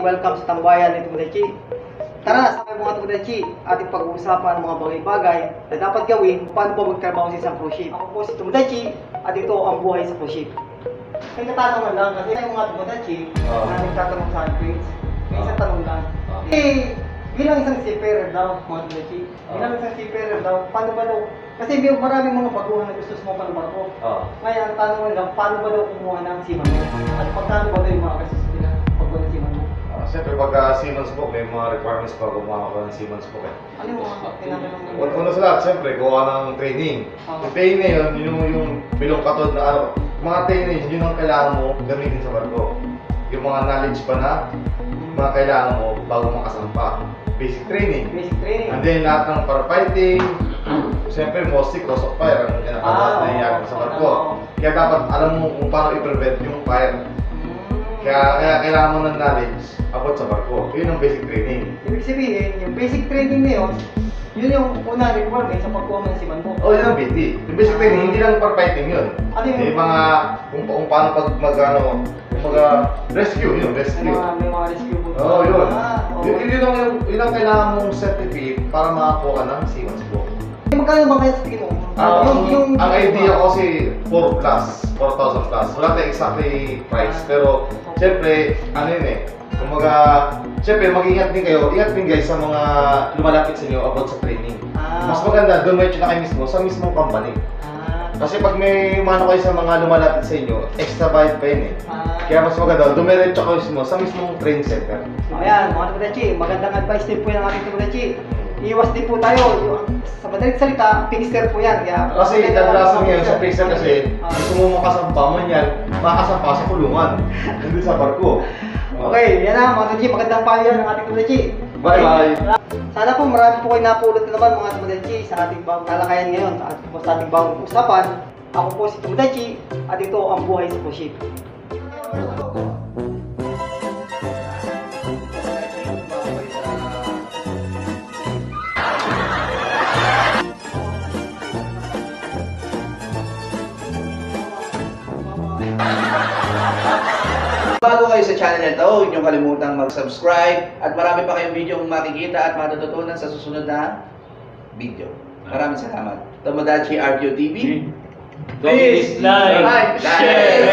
Welcome to Tambayan, ito Tara, sa mga Tumudachi, ating pag-uusapan ang mga bagay-bagay na dapat gawin paano ba magtrabaho sa isang cruise ship. Ako po si Tumudachi at ito ang buhay sa cruise ship. May katanungan lang kasi yung mga Tumudachi Oo. na nagtatanong sa akin, may isang Oo. tanong lang. Oo. Eh, bilang isang seafarer daw, mga Tumudachi, Oo. bilang isang seafarer daw, paano ba daw? Kasi may maraming mga baguhan na gusto sumama ng barko. Oo. Ngayon, ang tanong lang, paano ba daw kumuha ng seaman? At pagkano ba daw yung mga kasus pagka Siemens Book, may mga requirements pa gumawa ka ng Siemens Book eh. Ano yung mga tinatanong mo? Una una sa lahat, siyempre, gawa ng training. Oo. Yung training na yun, yun yung, yung bilong katod na ano, mga training, yun ang kailangan mo gamitin sa barko. Yung mga knowledge pa na, mga kailangan mo bago makasampa. Basic training. Basic training. And then, lahat ng firefighting, siyempre, mostly cause of fire ang kinakalas Ah, na nangyayari sa barko. Oo. Kaya dapat alam mo kung paano i-prevent yung fire. Kaya, kaya kailangan mo ng knowledge about sa barko. Yun ang basic training. Ibig sabihin, yung basic training na yun, yun yung unang requirement sa pagkuha ng seaman mo. Oh, yun ang BT. Yung basic training, hindi lang for fighting yun. Ano yun? May mga, kung, kung paano pag mag, ano, kung mga rescue, yun, May rescue. mga, may mga rescue boat. Oo, oh, yun. Ah, oo. Yun, yun, ang, yun, yun ang kailangan mong certificate para makakuha ka ng Seaman's Book. Eh, Magkano ba kaya sa tingin mo? Um, ang idea ko kasi 4 plus, 4,000 plus. Wala tayong exactly price. Pero, syempre, ano yun eh. Kumaga, syempre, mag-ingat din kayo. Ingat din guys sa mga lumalapit sa inyo about sa training. Ah. Mas maganda, dumiretso na kayo mismo sa mismong company. Ah, Kasi pag may mano kayo sa mga lumalapit sa inyo, extra bayad pa yun eh. ah. Kaya mas maganda, dumiretso kayo mismo sa mismong train center. Ayan, mga Tumudachi, magandang advice din po yan ng ating Tumudachi. Iwas din po tayo. Yung, sa madaling salita, fixer po yan. Kaya, Kasi kadalasan ngayon sa prison kasi, Ah. gusto mo makasampa man yan, makasampa sa kulungan. Hindi sa barko. Okay, yan na mga Tumudachi. Magandang payo ng ating Tumudachi. Bye-bye. Sana po marami po kayo napulot na naman mga Tumudachi sa ating bagong talakayan ngayon at sa ating bagong usapan. Ako po si Tumudachi at ito ang buhay sa Puship. Bago kayo sa channel na ito, huwag niyong kalimutang mag-subscribe at marami pa kayong video makikita at matututunan sa susunod na video. Maraming salamat. Tomodachi RQ TV. Please like, share,